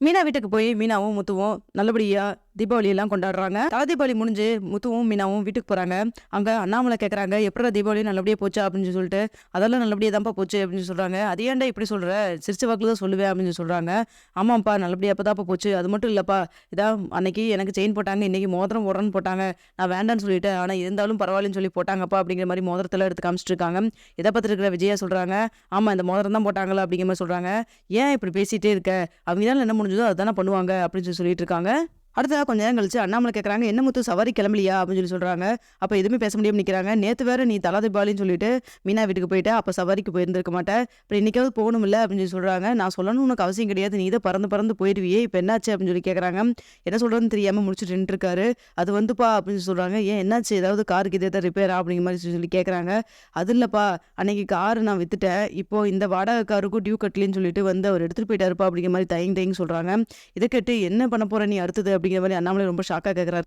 மீனா வீட்டுக்கு போய் மீனாவும் முத்துவும் நல்லபடியா தீபாவளி எல்லாம் கொண்டாடுறாங்க. தலை தீபாவளி முடிஞ்சு முத்துவும் மீனாவும் வீட்டுக்கு போறாங்க. அங்க அண்ணாமலை கேட்குறாங்க எப்படா தீபாவளி நல்லபடியா போச்சு? அப்படின்னு சொல்லிட்டு. அதெல்லாம் நல்லபடியா தான்ப்பா போச்சு அப்படின்னு சொல்றாங்க. அது ஏன்டா இப்படி சொல்ற? சிரிச்ச வாக்குல தான் சொல்லுவேன் அப்படின்னு சொல்றாங்க. ஆமாப்பா நல்லபடியா அப்பதான்ப்பா போச்சு. அது மட்டும் இல்லப்பா. இதான் அன்னைக்கு எனக்கு செயின் போட்டாங்க இன்னைக்கு மோதிரம் போடுறேன்னு போட்டாங்க. நான் வேண்டான்னு சொல்லிட்டேன். ஆனா இருந்தாலும் பரவாயில்லன்னு சொல்லி போட்டாங்கப்பா அப்படிங்கிற மாதிரி மோதிரத்தில் எடுத்து காமிச்சிருக்காங்க இதை பத்தி இருக்கிற விஜயா சொல்றாங்க ஆமா இந்த மோதிரம் தான் போட்டாங்களா? அப்படிங்கிற மாதிரி சொல்றாங்க. ஏன் இப்படி பேசிட்டே இருக்க? அவங்க தான் என்ன முடிஞ்சதோ அதுதானே பண்ணுவாங்க அப்படின்னு சொல்லி சொல்லிட்டு இருக்காங்க அடுத்ததாக கொஞ்ச நேரம் கழிச்சு அண்ணாமலை கேட்குறாங்க என்ன முத்து சவாரி கிளம்பலையா? அப்படின்னு சொல்லி சொல்கிறாங்க அப்போ எதுவுமே பேச முடியாம நிற்கிறாங்க நேற்று வேறு நீ தலா தீபாவளின்னு சொல்லிட்டு மீனா வீட்டுக்கு போயிட்டு. அப்போ சவாரிக்கு போயிருந்திருக்க மாட்டேன் அப்புறம் இன்னைக்காவது போகணும் இல்லை அப்படின்னு சொல்லி சொல்கிறாங்க நான் சொல்லணும் உனக்கு அவசியம் கிடையாது. நீ இதை பறந்து பறந்து போயிடுவியே இப்போ என்னாச்சு? அப்படின்னு சொல்லி கேட்குறாங்க என்ன சொல்கிறதுன்னு தெரியாமல் முடிச்சுட்டு நின்றுருக்காரு. அது வந்துப்பா அப்படின்னு சொல்கிறாங்க ஏன் என்னாச்சு? ஏதாவது காருக்கு இதே ரிப்பேரா அப்படிங்கிற மாதிரி சொல்லி கேட்குறாங்க அது இல்லைப்பா. அன்னைக்கு காரு நான் விற்றுட்டேன் இப்போ இந்த வாடகை காருக்கும் டியூ கட்டலின்னு சொல்லிட்டு வந்து அவர் எடுத்துகிட்டு போயிட்டாருப்பா அப்படிங்கிற மாதிரி தயங்க தயங்க சொல்கிறாங்க இதை கேட்டு என்ன பண்ண போகிற நீ அடுத்தது? அப்படிங்கிற மாதிரி அண்ணாமலை ரொம்ப ஷாக்காக கேட்குறாரு